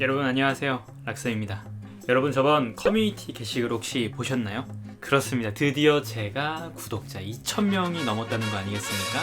여러분 안녕하세요 락서입니다 여러분 저번 커뮤니티 게시글 혹시 보셨나요? 그렇습니다 드디어 제가 구독자 2,000명이 넘었다는 거 아니겠습니까?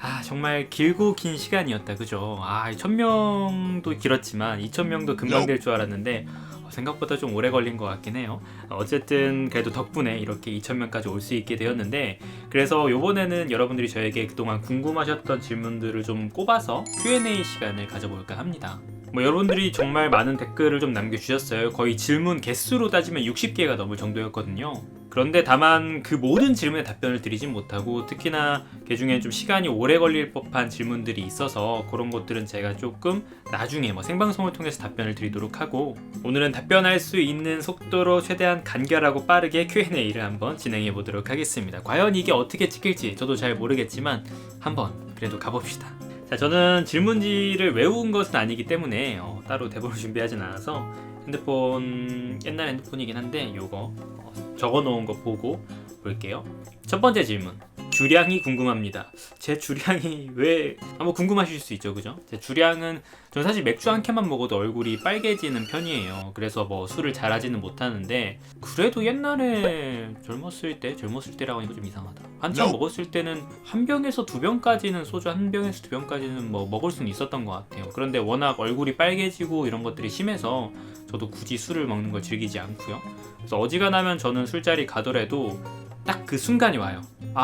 아 정말 길고 긴 시간이었다 그죠? 아 1,000명도 길었지만 2,000명도 금방 될 줄 알았는데 어, 생각보다 좀 오래 걸린 것 같긴 해요 어, 어쨌든 그래도 덕분에 이렇게 2,000명까지 올 수 있게 되었는데 그래서 요번에는 여러분들이 저에게 그동안 궁금하셨던 질문들을 좀 꼽아서 Q&A 시간을 가져볼까 합니다. 뭐 여러분들이 정말 많은 댓글을 좀 남겨주셨어요. 거의 질문 개수로 따지면 60개가 넘을 정도였거든요. 그런데 다만 그 모든 질문에 답변을 드리진 못하고 특히나 그 중에 좀 시간이 오래 걸릴 법한 질문들이 있어서 그런 것들은 제가 조금 나중에 뭐 생방송을 통해서 답변을 드리도록 하고 오늘은 답변할 수 있는 속도로 최대한 간결하고 빠르게 Q&A를 한번 진행해 보도록 하겠습니다. 과연 이게 어떻게 찍힐지 저도 잘 모르겠지만 한번 그래도 가봅시다. 자, 저는 질문지를 외운 것은 아니기 때문에 어, 따로 대본을 준비하진 않아서 핸드폰 옛날 핸드폰이긴 한데 요거 어, 적어 놓은 거 보고 볼게요. 첫 번째 질문. 주량이 궁금합니다. 제 주량이 왜 한번 궁금하실 수 있죠, 그죠? 제 주량은 전 사실 맥주 한 캔만 먹어도 얼굴이 빨개지는 편이에요. 그래서 뭐 술을 잘하지는 못하는데 그래도 옛날에 젊었을 때 젊었을 때라고 하니까 좀 이상하다. 한참 No. 먹었을 때는 한 병에서 두 병까지는 소주 한 병에서 두 병까지는 뭐 먹을 수는 있었던 것 같아요. 그런데 워낙 얼굴이 빨개지고 이런 것들이 심해서 저도 굳이 술을 먹는 걸 즐기지 않고요. 그래서 어지간하면 저는 술자리 가더라도 딱 그 순간이 와요. 아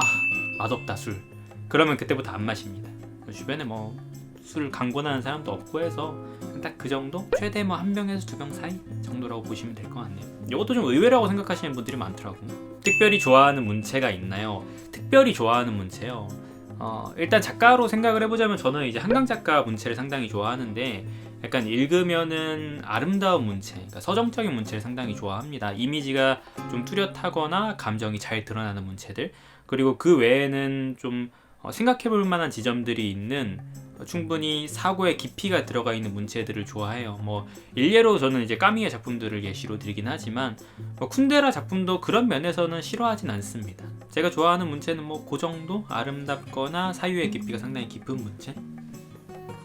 맛없다 술. 그러면 그때부터 안 마십니다. 주변에 뭐술 강권하는 사람도 없고 해서 딱 그 정도? 최대 뭐 한 병에서 두 병 사이 정도라고 보시면 될 것 같네요. 이것도 좀 의외라고 생각하시는 분들이 많더라고. 특별히 좋아하는 문체가 있나요? 특별히 좋아하는 문체요. 어, 일단 작가로 생각을 해보자면 저는 이제 한강 작가 문체를 상당히 좋아하는데 약간 읽으면은 아름다운 문체, 그러니까 서정적인 문체를 상당히 좋아합니다. 이미지가 좀 뚜렷하거나 감정이 잘 드러나는 문체들 그리고 그 외에는 좀 어, 생각해 볼 만한 지점들이 있는 어, 충분히 사고의 깊이가 들어가 있는 문체들을 좋아해요. 뭐 일례로 저는 이제 까미의 작품들을 예시로 들긴 하지만 뭐 쿤데라 작품도 그런 면에서는 싫어하진 않습니다. 제가 좋아하는 문체는 뭐 그 정도 아름답거나 사유의 깊이가 상당히 깊은 문체.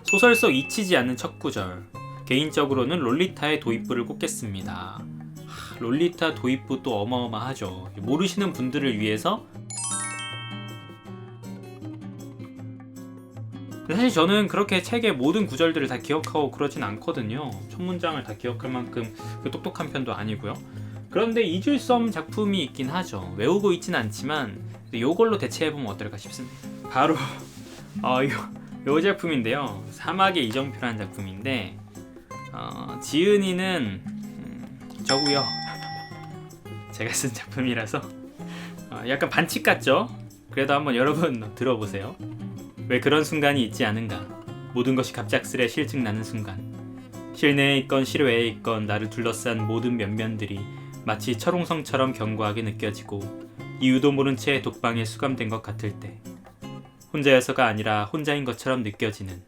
소설 속 잊히지 않는 첫 구절. 개인적으로는 롤리타의 도입부를 꼽겠습니다. 하, 롤리타 도입부 또 어마어마하죠. 모르시는 분들을 위해서 사실 저는 그렇게 책의 모든 구절들을 다 기억하고 그러진 않거든요. 첫 문장을 다 기억할 만큼 그 똑똑한 편도 아니고요. 그런데 없는 작품이 있긴 하죠. 외우고 있진 않지만 이걸로 대체해보면 어떨까 싶습니다. 바로 어, 요, 요 작품인데요. 사막의 이정표라는 작품인데 어, 지은이는 음, 저고요. 제가 쓴 작품이라서 어, 약간 반칙 같죠? 그래도 한번 여러분 들어보세요. 왜 그런 순간이 있지 않은가? 모든 것이 갑작스레 실증나는 순간. 실내에 있건 실외에 있건 나를 둘러싼 모든 면면들이 마치 철옹성처럼 견고하게 느껴지고 이유도 모른 채 독방에 수감된 것 같을 때 혼자여서가 아니라 혼자인 것처럼 느껴지는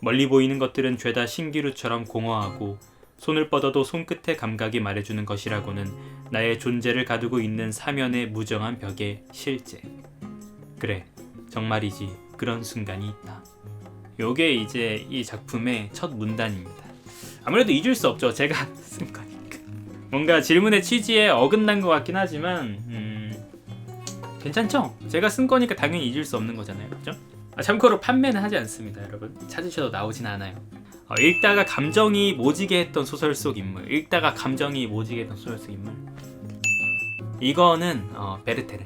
멀리 보이는 것들은 죄다 신기루처럼 공허하고 손을 뻗어도 손끝의 감각이 말해주는 것이라고는 나의 존재를 가두고 있는 사면의 무정한 벽의 실제 그래 정말이지 그런 순간이 있다. 요게 이제 이 작품의 첫 문단입니다. 아무래도 잊을 수 없죠 제가 쓴 거니까. 뭔가 질문의 취지에 어긋난 것 같긴 하지만 음, 괜찮죠? 제가 쓴 거니까 당연히 잊을 수 없는 거잖아요 그죠? 아, 참고로 판매는 하지 않습니다 여러분. 찾으셔도 나오진 않아요. 어, 읽다가 감정이 모지게 했던 소설 속 인물 읽다가 감정이 모지게 했던 소설 속 인물. 이거는 어, 베르테르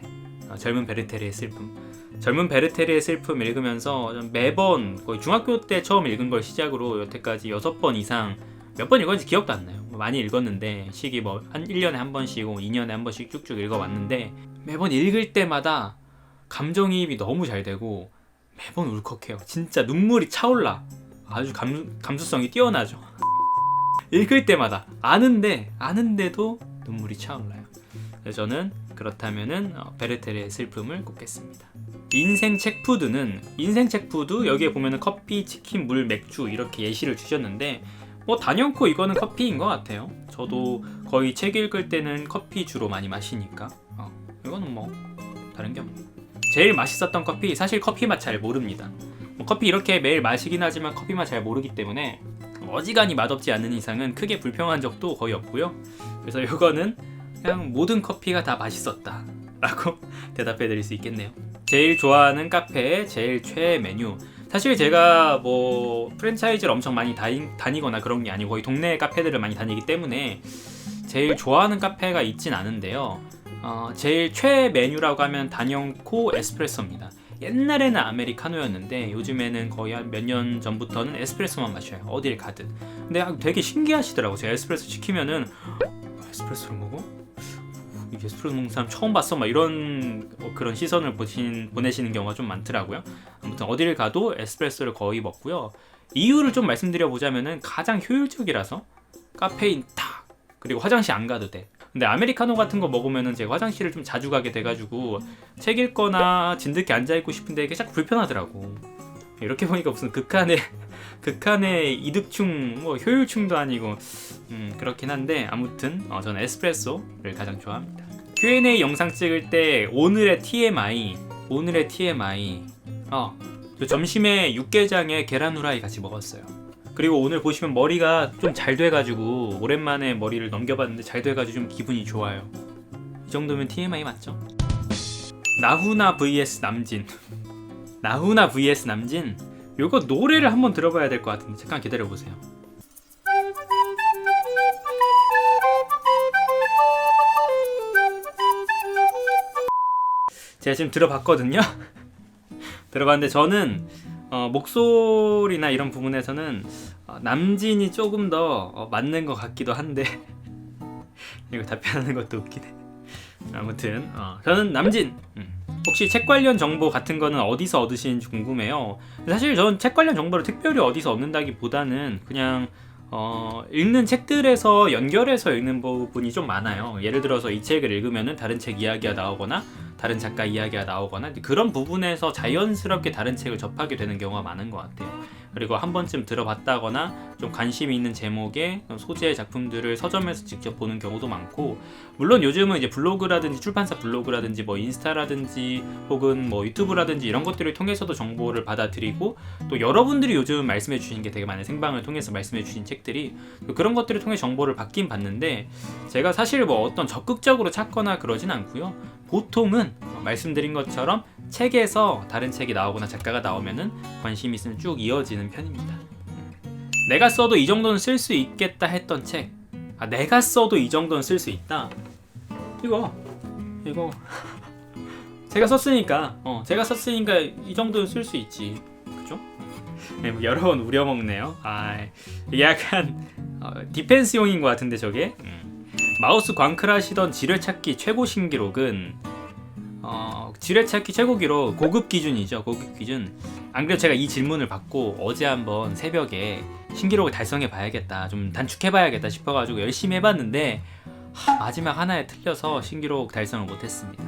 어, 젊은 베르테르의 슬픔 젊은 베르테르의 슬픔 읽으면서 좀 매번 거의 중학교 때 처음 읽은 걸 시작으로 여태까지 여섯 번 이상 몇 번 읽었는지 기억도 안 나요. 뭐 많이 읽었는데 시기 뭐 한 1년에 한 번씩, 2년에 한 번씩 쭉쭉 읽어왔는데 매번 읽을 때마다 감정이입이 너무 잘 되고 매번 울컥해요. 진짜 눈물이 차올라. 아주 감, 감수성이 뛰어나죠. 읽을 때마다 아는데 아는데도 눈물이 차올라요. 그래서 저는 그렇다면은 어, 베르테르의 슬픔을 꼽겠습니다. 인생 책푸드는 인생 책푸드 여기에 보면은 커피, 치킨, 물, 맥주 이렇게 예시를 주셨는데 뭐 단연코 이거는 커피인 것 같아요. 저도 거의 책 읽을 때는 커피 주로 많이 마시니까 어, 이거는 뭐 다른 게 없네. 제일 맛있었던 커피 사실 커피 맛 잘 모릅니다. 뭐 커피 이렇게 매일 마시긴 하지만 커피 맛 잘 모르기 때문에 어지간히 맛없지 않는 이상은 크게 불평한 적도 거의 없고요. 그래서 이거는 그냥 모든 커피가 다 맛있었다 라고 대답해 드릴 수 있겠네요. 제일 좋아하는 카페, 제일 최애 메뉴. 사실 제가 뭐 프랜차이즈를 엄청 많이 다니, 다니거나 그런 게 아니고 거의 동네 카페들을 많이 다니기 때문에 제일 좋아하는 카페가 있진 않은데요. 어, 제일 최애 메뉴라고 하면 단연코 에스프레소입니다. 옛날에는 아메리카노였는데 요즘에는 거의 한 몇 년 전부터는 에스프레소만 마셔요. 어딜 가든. 근데 아, 되게 신기하시더라고. 제가 에스프레소 시키면은 에스프레소를 먹어? 이 에스프레소 먹는 사람 처음 봤어? 막 이런 어, 그런 시선을 보신, 보내시는 경우가 좀 많더라고요. 아무튼 어디를 가도 에스프레소를 거의 먹고요. 이유를 좀 말씀드려 보자면은 가장 효율적이라서 카페인 탁 그리고 화장실 안 가도 돼. 근데 아메리카노 같은 거 먹으면은 제가 화장실을 좀 자주 가게 돼가지고 책 읽거나 진득히 앉아 있고 싶은데 이게 자꾸 불편하더라고. 이렇게 보니까 무슨 극한의 극한의 이득충, 뭐 효율충도 아니고 음, 그렇긴 한데 아무튼 어, 저는 에스프레소를 가장 좋아합니다. Q&A 영상 찍을 때 오늘의 TMI, 오늘의 TMI. 어, 저 점심에 육개장에 계란 후라이 같이 먹었어요. 그리고 오늘 보시면 머리가 좀 잘 돼가지고 오랜만에 머리를 넘겨봤는데 잘 돼가지고 좀 기분이 좋아요. 이 정도면 TMI 맞죠? 나훈아 vs 남진. 나훈아 vs 남진. 요거 노래를 한번 들어봐야 될 것 같은데 잠깐 기다려 보세요. 제가 지금 들어봤거든요. 들어봤는데 저는 어, 목소리나 이런 부분에서는 어, 남진이 조금 더 어, 맞는 것 같기도 한데 이거 답변하는 것도 웃기네. 아무튼 어, 저는 남진. 음. 혹시 책 관련 정보 같은 거는 어디서 얻으시는지 궁금해요. 사실 저는 책 관련 정보를 특별히 어디서 얻는다기보다는 그냥 어, 읽는 책들에서 연결해서 읽는 부분이 좀 많아요. 예를 들어서 이 책을 읽으면은 다른 책 이야기가 나오거나 다른 작가 이야기가 나오거나 그런 부분에서 자연스럽게 다른 책을 접하게 되는 경우가 많은 것 같아요. 그리고 한 번쯤 들어봤다거나 좀 관심 있는 제목의 소재의 작품들을 서점에서 직접 보는 경우도 많고 물론 요즘은 이제 블로그라든지 출판사 블로그라든지 뭐 인스타라든지 혹은 뭐 유튜브라든지 이런 것들을 통해서도 정보를 받아들이고 또 여러분들이 요즘 말씀해 주신 게 되게 많은 생방을 통해서 말씀해 주신 책들이 그런 것들을 통해 정보를 받긴 받는데 제가 사실 뭐 어떤 적극적으로 찾거나 그러진 않고요. 보통은 말씀드린 것처럼 책에서 다른 책이 나오거나 작가가 나오면은 관심 있으면 쭉 이어지는 편입니다. 내가 써도 이 정도는 쓸 수 있겠다 했던 책. 아, 내가 써도 이 정도는 쓸 수 있다. 이거 이거 제가 썼으니까 어 제가 썼으니까 이 정도는 쓸 수 있지. 그죠? 네, 뭐 여러 번 우려먹네요. 아 이게 약간 어, 디펜스용인 것 같은데 저게. 음. 마우스 광클하시던 지뢰찾기 최고 신기록은 어, 지뢰 찾기 최고 기록 고급 기준이죠. 고급 기준. 안 그래도 제가 이 질문을 받고 어제 한번 새벽에 신기록을 달성해 봐야겠다. 좀 단축해 봐야겠다 싶어 가지고 열심히 해 봤는데 하, 마지막 하나에 틀려서 신기록 달성을 못 했습니다.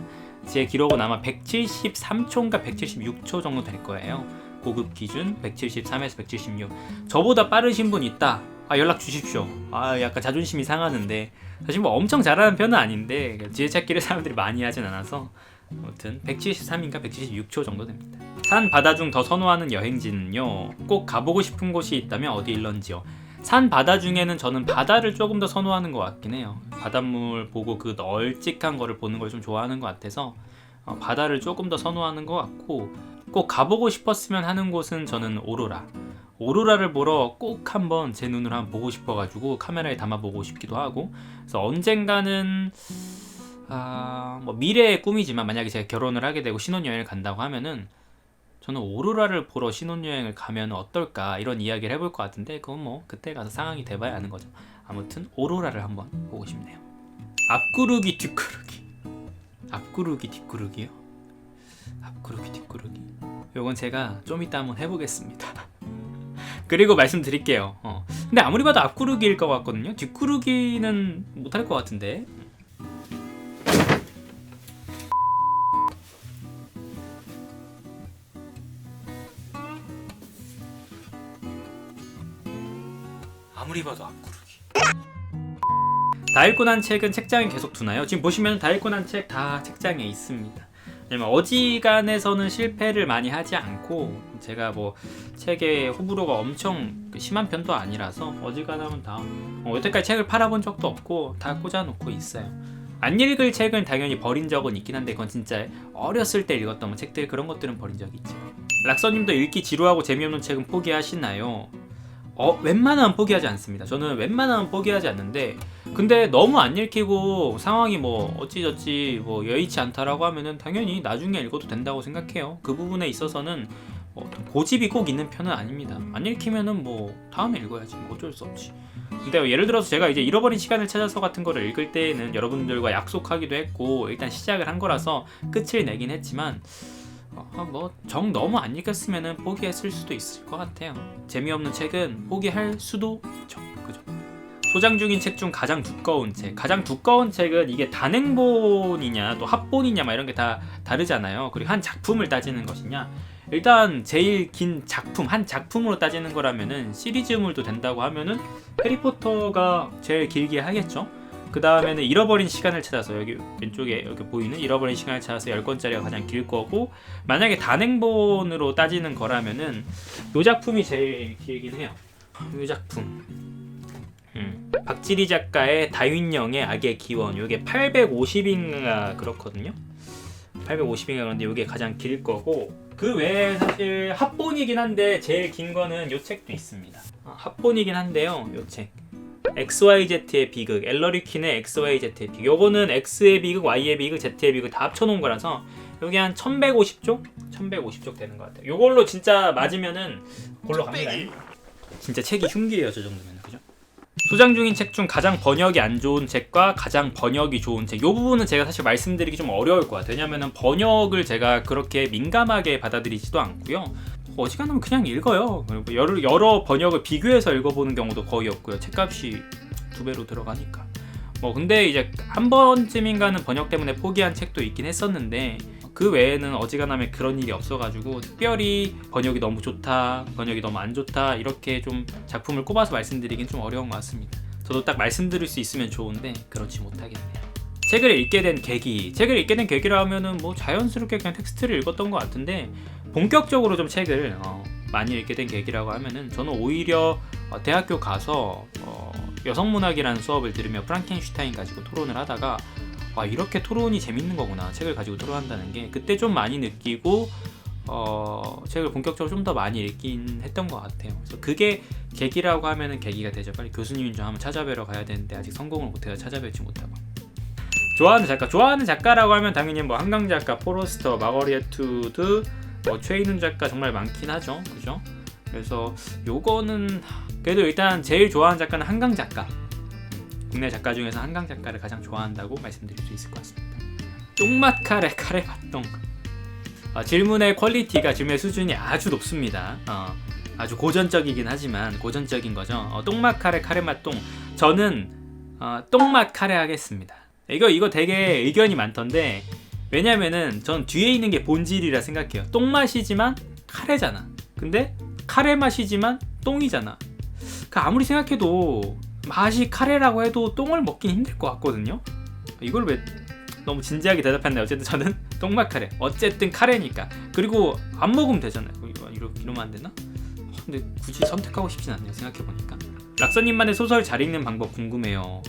제 기록은 아마 173초인가 176초 정도 될 거예요. 고급 기준 173에서 176. 저보다 빠르신 분 있다. 아 연락 주십시오. 아 약간 자존심이 상하는데 사실 뭐 엄청 잘하는 편은 아닌데 지뢰찾기를 사람들이 많이 하진 않아서 아무튼 173인가 176초 정도 됩니다. 산 바다 중 더 선호하는 여행지는요. 꼭 가보고 싶은 곳이 있다면 어디 일런지요. 산 바다 중에는 저는 바다를 조금 더 선호하는 것 같긴 해요. 바닷물 보고 그 널찍한 거를 보는 걸 좀 좋아하는 것 같아서 어, 바다를 조금 더 선호하는 것 같고 꼭 가보고 싶었으면 하는 곳은 저는 오로라. 오로라를 보러 꼭 한번 제 눈으로 한번 보고 싶어가지고 카메라에 담아보고 싶기도 하고 그래서 언젠가는 아, 뭐 미래의 꿈이지만 만약에 제가 결혼을 하게 되고 신혼여행을 간다고 하면은 저는 오로라를 보러 신혼여행을 가면 어떨까 이런 이야기를 해볼 것 같은데 그건 뭐 그때 가서 상황이 돼봐야 아는 거죠. 아무튼 오로라를 한번 보고 싶네요. 앞구르기 뒷구르기 앞구르기 뒷구르기요? 앞구르기 뒷구르기 요건 제가 좀 이따 한번 해보겠습니다. 그리고 말씀드릴게요. 어. 근데 아무리 봐도 앞구르기일 것 같거든요. 뒷구르기는 못할 것 같은데. 봐도 앞구르기. 다 읽고 난 책은 책장에 계속 두나요? 지금 보시면 다 읽고 난 책 다 책장에 있습니다. 왜냐면 어지간해서는 실패를 많이 하지 않고 제가 뭐 책의 호불호가 엄청 심한 편도 아니라서 어지간하면 다 어, 여태까지 책을 팔아본 적도 없고 다 꽂아놓고 있어요. 안 읽을 책은 당연히 버린 적은 있긴 한데 그건 진짜 어렸을 때 읽었던 뭐 책들 그런 것들은 버린 적이 있죠. 락서님도 읽기 지루하고 재미없는 책은 포기하시나요? 어, 웬만하면 포기하지 않습니다. 저는 웬만하면 포기하지 않는데, 근데 너무 안 읽히고 상황이 뭐 어찌저찌 뭐 여의치 않다라고 하면은 당연히 나중에 읽어도 된다고 생각해요. 그 부분에 있어서는 어, 고집이 꼭 있는 편은 아닙니다. 안 읽히면은 뭐 다음에 읽어야지. 뭐 어쩔 수 없지. 근데 예를 들어서 제가 이제 잃어버린 시간을 찾아서 같은 거를 읽을 때에는 여러분들과 약속하기도 했고 일단 시작을 한 거라서 끝을 내긴 했지만 어, 뭐정 너무 안 읽었으면은 포기했을 수도 있을 것 같아요. 재미없는 책은 포기할 수도 있죠. 그죠? 소장 중인 책 중 가장 두꺼운 책. 가장 두꺼운 책은 이게 단행본이냐 또 합본이냐 막 이런 게 다 다르잖아요. 그리고 한 작품을 따지는 것이냐. 일단 제일 긴 작품 한 작품으로 따지는 거라면은 시리즈물도 된다고 하면은 해리포터가 제일 길게 하겠죠. 그 다음에는 잃어버린 시간을 찾아서 여기 왼쪽에 여기 보이는 잃어버린 시간을 찾아서 10권짜리가 가장 길 거고 만약에 단행본으로 따지는 거라면은 요 작품이 제일 길긴 해요. 요 작품. 음. 박지리 작가의 다윈영의 악의 기원 요게 850인가 그렇거든요. 850인가 그런데 요게 가장 길 거고 그 외에 사실 합본이긴 한데 제일 긴 거는 요 책도 있습니다. 아, 합본이긴 한데요. 요 책. XYZ의 비극, 엘러리킨의 XYZ의 비극. 요거는 X의 비극, Y의 비극, Z의 비극 다 합쳐놓은 거라서 여기 한 1150쪽? 1150쪽 되는 것 같아요. 요걸로 진짜 맞으면은 골로 갑니다. 진짜 책이 흉기예요, 저 정도면. 그죠? 소장 중인 책 중 가장 번역이 안 좋은 책과 가장 번역이 좋은 책. 요 부분은 제가 사실 말씀드리기 좀 어려울 것 같아요. 왜냐면은 번역을 제가 그렇게 민감하게 받아들이지도 않고요. 어지간하면 그냥 읽어요. 그리고 여러, 여러 번역을 비교해서 읽어보는 경우도 거의 없고요. 책값이 두 배로 들어가니까. 뭐 근데 이제 한 번쯤인가는 번역 때문에 포기한 책도 있긴 했었는데 그 외에는 어지간하면 그런 일이 없어가지고 특별히 번역이 너무 좋다, 번역이 너무 안 좋다 이렇게 좀 작품을 꼽아서 말씀드리긴 좀 어려운 것 같습니다. 저도 딱 말씀드릴 수 있으면 좋은데 그렇지 못하겠네요. 책을 읽게 된 계기, 책을 읽게 된 계기라 하면은 뭐 자연스럽게 그냥 텍스트를 읽었던 것 같은데 본격적으로 좀 책을 어, 많이 읽게 된 계기라고 하면은 저는 오히려 어, 대학교 가서 어, 여성문학이라는 수업을 들으며 프랑켄슈타인 가지고 토론을 하다가 와 이렇게 토론이 재밌는 거구나 책을 가지고 토론한다는 게 그때 좀 많이 느끼고 어, 책을 본격적으로 좀 더 많이 읽긴 했던 것 같아요. 그래서 그게 계기라고 하면은 계기가 되죠. 빨리 교수님 좀 한번 찾아뵈러 가야 되는데 아직 성공을 못해서 찾아뵙지 못하고. 좋아하는 작가, 좋아하는 작가라고 하면 당연히 뭐 한강 작가, 포로스터, 마거리에 투드, 뭐 최인훈 작가 정말 많긴 하죠, 그죠? 그래서 요거는 그래도 일단 제일 좋아하는 작가는 한강 작가. 국내 작가 중에서 한강 작가를 가장 좋아한다고 말씀드릴 수 있을 것 같습니다. 똥맛 카레 카레 맛똥. 어, 질문의 퀄리티가 질문의 수준이 아주 높습니다. 어, 아주 고전적이긴 하지만 고전적인 거죠. 어, 똥맛 카레 카레 맛똥. 저는 어, 똥맛 카레 하겠습니다. 이거 이거 되게 의견이 많던데 왜냐면은 전 뒤에 있는 게 본질이라 생각해요. 똥맛이지만 카레잖아. 근데 카레 맛이지만 똥이잖아. 그 아무리 생각해도 맛이 카레라고 해도 똥을 먹긴 힘들 것 같거든요. 이걸 왜 너무 진지하게 대답했나요? 어쨌든 저는 똥맛 카레. 어쨌든 카레니까. 그리고 안 먹으면 되잖아요. 이거 이러, 이러면 안 되나? 근데 굳이 선택하고 싶진 않네요. 생각해 보니까. 락서님만의 소설 잘 읽는 방법 궁금해요.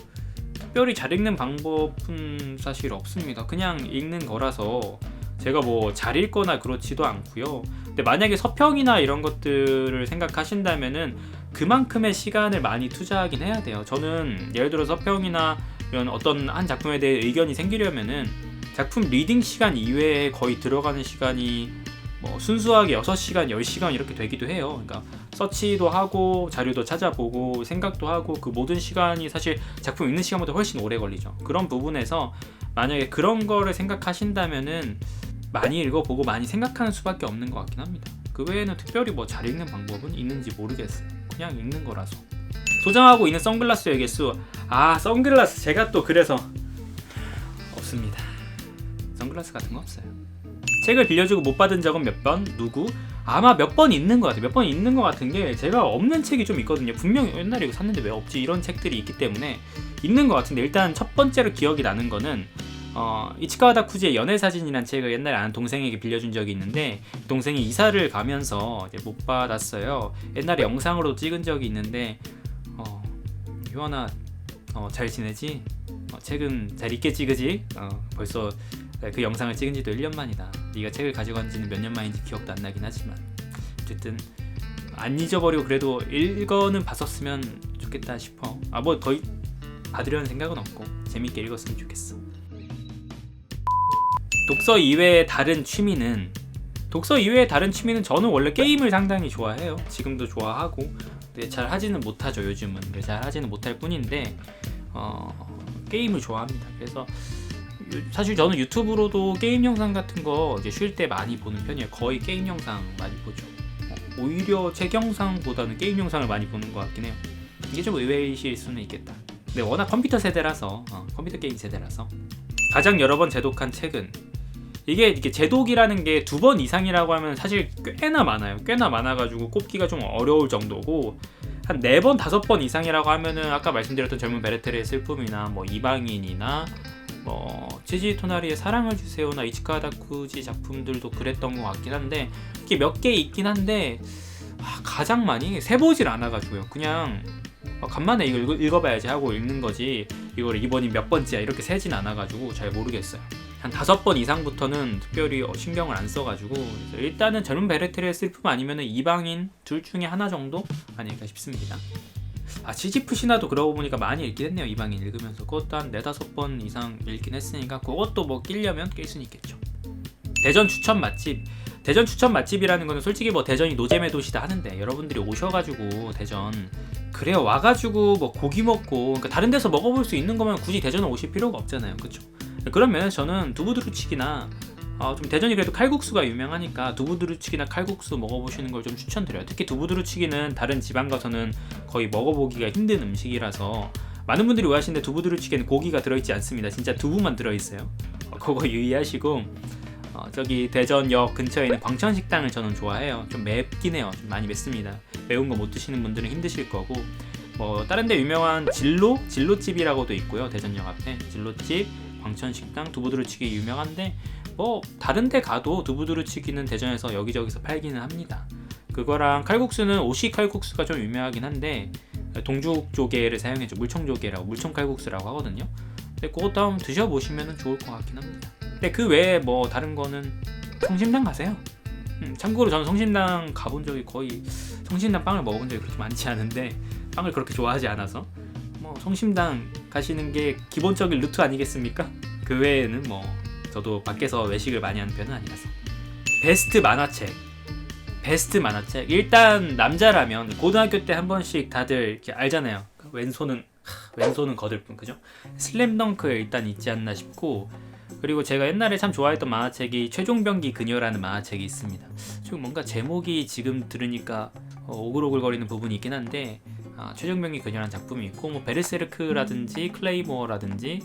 특별히 잘 읽는 방법은 사실 없습니다. 그냥 읽는 거라서 제가 뭐 잘 읽거나 그렇지도 않고요. 근데 만약에 서평이나 이런 것들을 생각하신다면은 그만큼의 시간을 많이 투자하긴 해야 돼요. 저는 예를 들어 서평이나 이런 어떤 한 작품에 대해 의견이 생기려면은 작품 리딩 시간 이외에 거의 들어가는 시간이 뭐 순수하게 6시간, 10시간 이렇게 되기도 해요. 그러니까 서치도 하고 자료도 찾아보고 생각도 하고 그 모든 시간이 사실 작품 읽는 시간보다 훨씬 오래 걸리죠. 그런 부분에서 만약에 그런 거를 생각하신다면은 많이 읽어보고 많이 생각하는 수밖에 없는 것 같긴 합니다. 그 외에는 특별히 뭐 잘 읽는 방법은 있는지 모르겠어요. 그냥 읽는 거라서. 소장하고 있는 선글라스의 개수. 아 선글라스 제가 또 그래서 없습니다. 선글라스 같은 거 없어요. 책을 빌려주고 못 받은 적은 몇 번? 누구? 아마 몇 번 있는 것 같아요. 몇 번 있는 것 같은 게 제가 없는 책이 좀 있거든요. 분명히 옛날에 이거 샀는데 왜 없지? 이런 책들이 있기 때문에 있는 것 같은데 일단 첫 번째로 기억이 나는 거는 어, 이치카와 다쿠지의 연애 사진이란 책을 옛날에 아는 동생에게 빌려준 적이 있는데 동생이 이사를 가면서 못 받았어요. 옛날에 영상으로 찍은 적이 있는데 어, 효원아 어, 잘 지내지? 어, 책은 잘 읽겠지 그지? 어, 벌써 그 영상을 찍은 지도 1년 만이다. 네가 책을 가져간 지는 몇 년 만인지 기억도 안 나긴 하지만 어쨌든 안 잊어버리고 그래도 읽어는 봤었으면 좋겠다 싶어. 아 뭐 거의 받으려는 생각은 없고 재밌게 읽었으면 좋겠어. 독서 이외의 다른 취미는 독서 이외의 다른 취미는 저는 원래 게임을 상당히 좋아해요. 지금도 좋아하고 근데 잘 하지는 못하죠 요즘은 그래서 잘 하지는 못할 뿐인데 어, 게임을 좋아합니다. 그래서 유- 사실 저는 유튜브로도 게임 영상 같은 거 이제 쉴 때 많이 보는 편이에요. 거의 게임 영상 많이 보죠. 어, 오히려 책 영상보다는 게임 영상을 많이 보는 것 같긴 해요. 이게 좀 의외이실 수는 있겠다. 근데 워낙 컴퓨터 세대라서 어, 컴퓨터 게임 세대라서 가장 여러 번 제독한 책은 이게 이게 제독이라는 게 두 번 이상이라고 하면 사실 꽤나 많아요. 꽤나 많아가지고 꼽기가 좀 어려울 정도고 한 네 번 다섯 번 이상이라고 하면은 아까 말씀드렸던 젊은 베레테르의 슬픔이나 뭐 이방인이나 뭐 치지 토나리의 사랑을 주세요나 이치카 다쿠지 작품들도 그랬던 것 같긴 한데 이게 몇 개 있긴 한데 아, 가장 많이 세보질 않아가지고요. 그냥 어, 간만에 이거 읽어, 읽어 봐야지 하고 읽는 거지 이걸 이번이 몇 번째야 이렇게 세진 않아가지고 잘 모르겠어요. 한 다섯 번 이상부터는 특별히 어, 신경을 안 써가지고 일단은 젊은 베레트의 슬픔 아니면은 이방인 둘 중에 하나 정도 아닐까 싶습니다. 아 시지프 신화도 그러고 보니까 많이 읽긴 했네요. 이방인 읽으면서. 그것도 한 네다섯 번 이상 읽긴 했으니까 그것도 뭐 끼려면 낄 수는 있겠죠. 대전 추천 맛집. 대전 추천 맛집이라는 거는 솔직히 뭐 대전이 노잼의 도시다 하는데 여러분들이 오셔가지고 대전 그래요 와가지고 뭐 고기 먹고 그러니까 다른 데서 먹어볼 수 있는 거면 굳이 대전에 오실 필요가 없잖아요. 그쵸? 그런 면에서 저는 두부두루치기나 어, 좀 대전이 그래도 칼국수가 유명하니까 두부두루치기나 칼국수 먹어보시는 걸 좀 추천드려요 특히 두부두루치기는 다른 지방 가서는 거의 먹어보기가 힘든 음식이라서 많은 분들이 오하시는데 두부두루치기는 고기가 들어있지 않습니다 진짜 두부만 들어있어요 어, 그거 유의하시고 어, 저기 대전역 근처에 있는 광천식당을 저는 좋아해요. 좀 맵긴 해요. 좀 많이 맵습니다. 매운 거 못 드시는 분들은 힘드실 거고 뭐 다른 데 유명한 진로 진로집이라고도 있고요. 대전역 앞에 진로집, 광천식당, 두부두루치기 유명한데 뭐 다른 데 가도 두부두루 치기는 대전에서 여기저기서 팔기는 합니다. 그거랑 칼국수는 오시 칼국수가 좀 유명하긴 한데 동죽 조개를 사용해서 물청 조개라고 물청 칼국수라고 하거든요. 근데 그것도 한번 드셔보시면 좋을 것 같긴 합니다. 근데 그 외에 뭐 다른 거는 성심당 가세요. 음, 참고로 저는 성심당 가본 적이 거의 성심당 빵을 먹어본 적이 그렇게 많지 않은데 빵을 그렇게 좋아하지 않아서 뭐 성심당 가시는 게 기본적인 루트 아니겠습니까? 그 외에는 뭐 저도 밖에서 외식을 많이 하는 편은 아니라서 베스트 만화책 베스트 만화책 일단 남자라면 고등학교 때 한 번씩 다들 이렇게 알잖아요 왼손은 하, 왼손은 거들뿐 그죠? 슬램덩크에 일단 있지 않나 싶고 그리고 제가 옛날에 참 좋아했던 만화책이 최종병기 그녀라는 만화책이 있습니다. 좀 뭔가 제목이 지금 들으니까 어, 오글오글거리는 부분이 있긴 한데 아, 최종병기 그녀라는 작품이 있고 뭐 베르세르크라든지 클레이모어라든지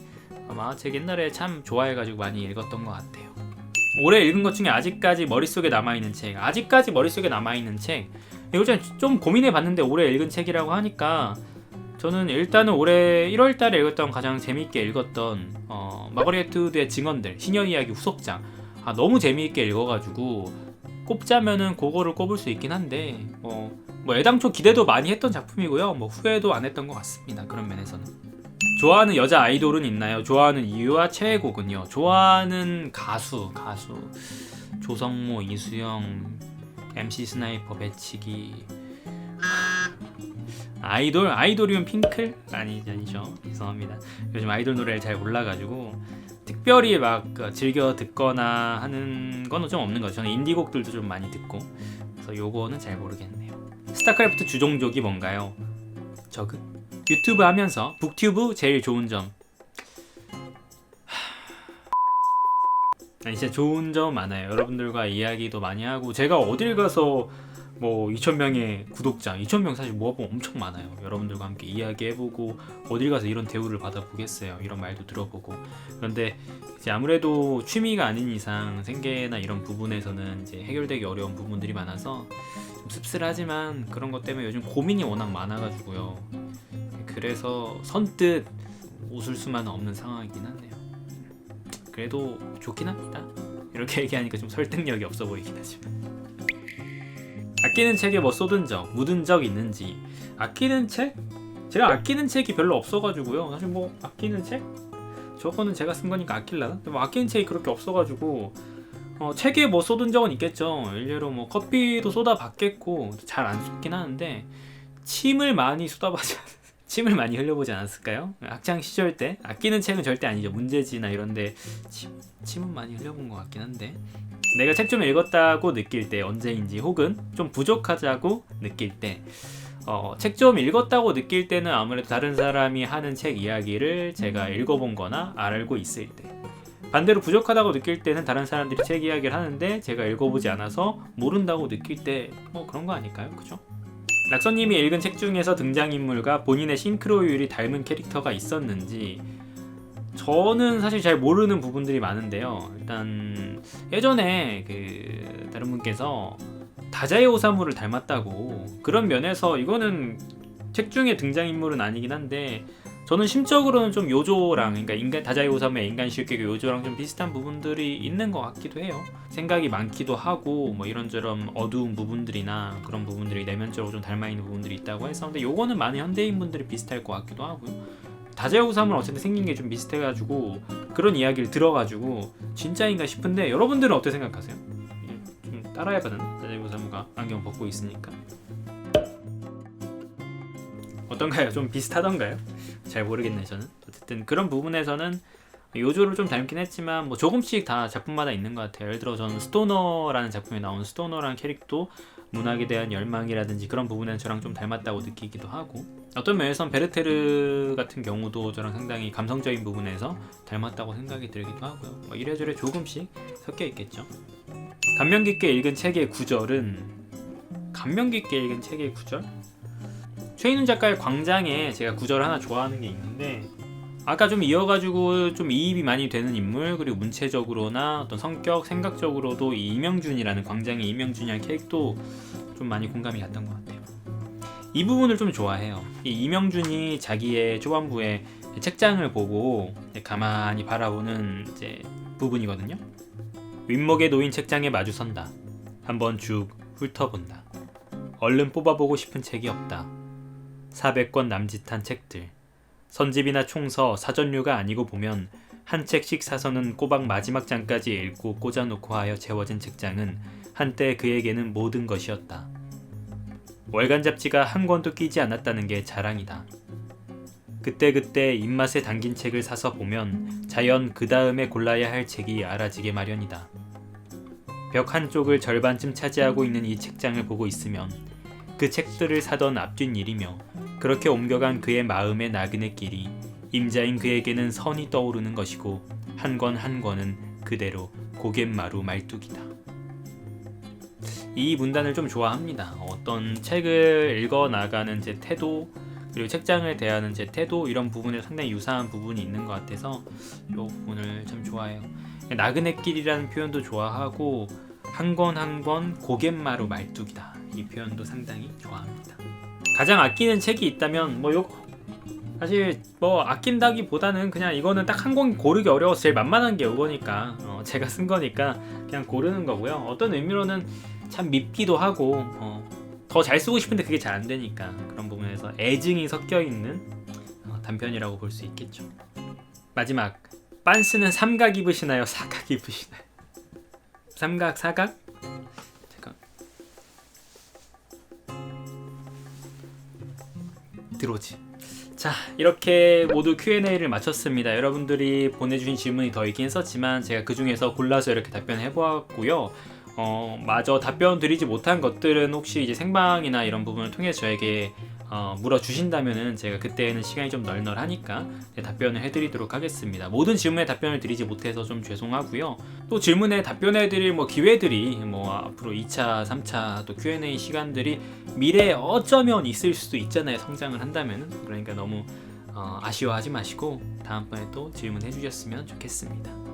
어, 만화책 옛날에 참 좋아해가지고 많이 읽었던 것 같아요. 올해 읽은 것 중에 아직까지 머릿속에 남아있는 책 아직까지 머릿속에 남아있는 책. 이거 좀- 좀 고민해봤는데 올해 읽은 책이라고 하니까 저는 일단은 올해 1월달에 읽었던 가장 재미있게 읽었던 어, 마거리에트 우드의 증언들 시녀 이야기 후속작 아, 너무 재미있게 읽어가지고 꼽자면은 그거를 꼽을 수 있긴 한데 어, 뭐 애당초 기대도 많이 했던 작품이고요. 뭐 후회도 안 했던 것 같습니다. 그런 면에서는 좋아하는 여자 아이돌은 있나요? 좋아하는 이유와 최애곡은요? 좋아하는 가수 가수. 조성모 이수영 MC 스나이퍼 배치기. 아이돌? 아이돌이면 핑클? 아니 아니죠. 죄송합니다. 요즘 아이돌 노래를 잘 몰라가지고 특별히 막 그, 즐겨 듣거나 하는 거는 좀 없는 거죠. 저는 인디곡들도 좀 많이 듣고. 그래서 요거는 잘 모르겠네요. 스타크래프트 주종족이 뭔가요? 저그 유튜브 하면서 북튜브 제일 좋은 점 아니 진짜 좋은 점 많아요 여러분들과 이야기도 많이 하고 제가 어딜 가서 뭐 2,000명의 구독자, 2,000명 사실 모아보면 엄청 많아요. 여러분들과 함께 이야기해보고 어딜 가서 이런 대우를 받아보겠어요. 이런 말도 들어보고 그런데 이제 아무래도 취미가 아닌 이상 생계나 이런 부분에서는 이제 해결되기 어려운 부분들이 많아서 좀 씁쓸하지만 그런 것 때문에 요즘 고민이 워낙 많아가지고요. 그래서 선뜻 웃을 수만은 없는 상황이긴 하네요. 그래도 좋긴 합니다. 이렇게 얘기하니까 좀 설득력이 없어 보이긴 하지만. 아끼는 책에 뭐 쏟은 적, 묻은 적 있는지. 아끼는 책? 제가 아끼는 책이 별로 없어가지고요. 사실 뭐 아끼는 책? 저거는 제가 쓴 거니까 아낄라나? 근데 뭐 아끼는 책이 그렇게 없어가지고 어, 책에 뭐 쏟은 적은 있겠죠. 일례로 뭐 커피도 쏟아 봤겠고 잘 안 쏟긴 하는데 침을 많이 쏟아보지 않... 침을 많이 흘려보지 않았을까요? 학창 시절 때 아끼는 책은 절대 아니죠. 문제지나 이런데 침, 침은 많이 흘려본 것 같긴 한데 내가 책 좀 읽었다고 느낄 때 언제인지 혹은 좀 부족하다고 느낄 때 어, 책 좀 읽었다고 느낄 때는 아무래도 다른 사람이 하는 책 이야기를 제가 읽어본 거나 알고 있을 때 반대로 부족하다고 느낄 때는 다른 사람들이 책 이야기를 하는데 제가 읽어보지 않아서 모른다고 느낄 때 뭐 그런 거 아닐까요? 그죠? 락서님이 읽은 책 중에서 등장인물과 본인의 싱크로율이 닮은 캐릭터가 있었는지 저는 사실 잘 모르는 부분들이 많은데요. 일단 예전에 그 다른 분께서 다자의 오사무를 닮았다고 그런 면에서 이거는 책 중에 등장인물은 아니긴 한데 저는 심적으로는 좀 요조랑 그러니까 인간 다자의 오사무의 인간 실격의 요조랑 좀 비슷한 부분들이 있는 것 같기도 해요. 생각이 많기도 하고 뭐 이런저런 어두운 부분들이나 그런 부분들이 내면적으로 좀 닮아 있는 부분들이 있다고 해서 근데 요거는 많은 현대인 분들이 비슷할 것 같기도 하고요. 오사무는 어쨌든 생긴 게 좀 비슷해가지고 그런 이야기를 들어가지고 진짜인가 싶은데 여러분들은 어떻게 생각하세요? 좀 따라해봐는 오사무가 안경 벗고 있으니까 어떤가요? 좀 비슷하던가요? 잘 모르겠네 저는. 어쨌든 그런 부분에서는 요조를 좀 닮긴 했지만 뭐 조금씩 다 작품마다 있는 것 같아요. 예를 들어 저는 스토너라는 작품에 나온 스토너라는 캐릭터 문학에 대한 열망이라든지 그런 부분은 저랑 좀 닮았다고 느끼기도 하고 어떤 면에선 베르테르 같은 경우도 저랑 상당히 감성적인 부분에서 닮았다고 생각이 들기도 하고요. 뭐 이래저래 조금씩 섞여 있겠죠. 감명 깊게 읽은 책의 구절은 감명 깊게 읽은 책의 구절? 최인훈 작가의 광장에 제가 구절 하나 좋아하는 게 있는데 아까 좀 이어가지고 좀 이입이 많이 되는 인물 그리고 문체적으로나 어떤 성격 생각적으로도 이 이명준이라는 광장의 이명준이라는 캐릭도 좀 많이 공감이 갔던 것 같아요. 이 부분을 좀 좋아해요. 이 이명준이 자기의 초반부에 책장을 보고 가만히 바라보는 이제 부분이거든요. 윗목에 놓인 책장에 마주선다. 한번 쭉 훑어본다. 얼른 뽑아보고 싶은 책이 없다. 400권 남짓한 책들. 선집이나 총서, 사전류가 아니고 보면 한 책씩 사서는 꼬박 마지막 장까지 읽고 꽂아놓고 하여 채워진 책장은 한때 그에게는 모든 것이었다. 월간 잡지가 한 권도 끼지 않았다는 게 자랑이다. 그때그때 입맛에 담긴 책을 사서 보면 자연 그 다음에 골라야 할 책이 알아지게 마련이다. 벽 한쪽을 절반쯤 차지하고 있는 이 책장을 보고 있으면 그 책들을 사던 앞뒤 일이며 그렇게 옮겨간 그의 마음의 나그네 길이 임자인 그에게는 선이 떠오르는 것이고 한 권 한 권은 그대로 고갯마루 말뚝이다. 이 문단을 좀 좋아합니다. 어떤 책을 읽어 나가는 제 태도 그리고 책장을 대하는 제 태도 이런 부분에 상당히 유사한 부분이 있는 것 같아서 이 부분을 참 좋아해요. 나그네 길이라는 표현도 좋아하고 한 권 한 권 고갯마루 말뚝이다. 이 표현도 상당히 좋아합니다. 가장 아끼는 책이 있다면 뭐 요 사실 뭐 아낀다기보다는 그냥 이거는 딱 한 권 고르기 어려워서 제일 만만한 게 이거니까 어, 제가 쓴 거니까 그냥 고르는 거고요. 어떤 의미로는 참 밉기도 하고 어, 더잘 쓰고 싶은데 그게 잘 안 되니까 그런 부분에서 애증이 섞여 있는 어, 단편이라고 볼 수 있겠죠. 마지막 빤스는 삼각 입으시나요? 사각 입으시나요? 삼각 사각? 들어오지. 자 이렇게 모두 Q&A를 마쳤습니다. 여러분들이 보내주신 질문이 더 있긴 했었지만 제가 그 중에서 골라서 이렇게 답변해 보았고요. 어, 마저 답변 드리지 못한 것들은 혹시 이제 생방이나 이런 부분을 통해서 저에게 어, 물어주신다면은 제가 그때는 시간이 좀 널널하니까 네, 답변을 해드리도록 하겠습니다. 모든 질문에 답변을 드리지 못해서 좀 죄송하고요. 또 질문에 답변해드릴 뭐 기회들이 뭐 앞으로 2차, 3차 또 Q&A 시간들이 미래에 어쩌면 있을 수도 있잖아요. 성장을 한다면은 그러니까 너무 어, 아쉬워하지 마시고 다음번에 또 질문해 주셨으면 좋겠습니다.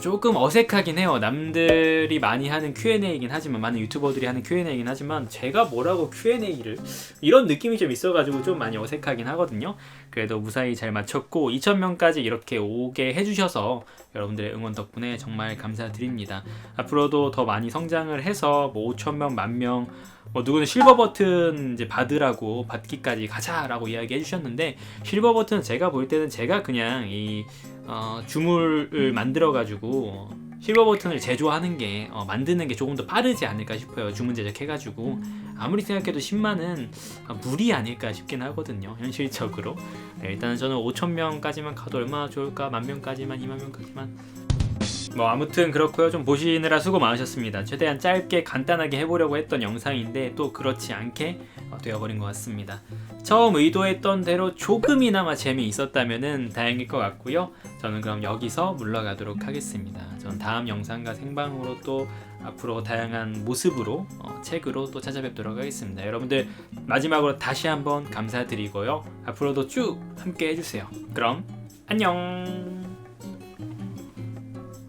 조금 어색하긴 해요. 남들이 많이 하는 Q&A이긴 하지만 많은 유튜버들이 하는 Q&A이긴 하지만 제가 뭐라고 Q&A를 이런 느낌이 좀 있어가지고 좀 많이 어색하긴 하거든요. 그래도 무사히 잘 마쳤고 2,000명까지 이렇게 오게 해주셔서 여러분들의 응원 덕분에 정말 감사드립니다. 앞으로도 더 많이 성장을 해서 뭐 5,000명, 만 명, 뭐 누구는 실버 버튼 이제 받으라고 받기까지 가자라고 이야기해 주셨는데 실버 버튼 제가 볼 때는 제가 그냥 이 어, 주물을 만들어 가지고 실버 버튼을 제조하는 게 어, 만드는 게 조금 더 빠르지 않을까 싶어요. 주문 제작해 가지고 아무리 생각해도 10만은 무리 아닐까 싶긴 하거든요. 현실적으로 네, 일단은 저는 5천 명까지만 가도 얼마나 좋을까? 만 명까지만, 2만 명까지만 뭐 아무튼 그렇고요. 좀 보시느라 수고 많으셨습니다. 최대한 짧게 간단하게 해보려고 했던 영상인데 또 그렇지 않게 어, 되어버린 것 같습니다. 처음 의도했던 대로 조금이나마 재미있었다면 다행일 것 같고요. 저는 그럼 여기서 물러가도록 하겠습니다. 저는 다음 영상과 생방으로 또 앞으로 다양한 모습으로 어, 책으로 또 찾아뵙도록 하겠습니다. 여러분들 마지막으로 다시 한번 감사드리고요. 앞으로도 쭉 함께 해주세요. 그럼 안녕.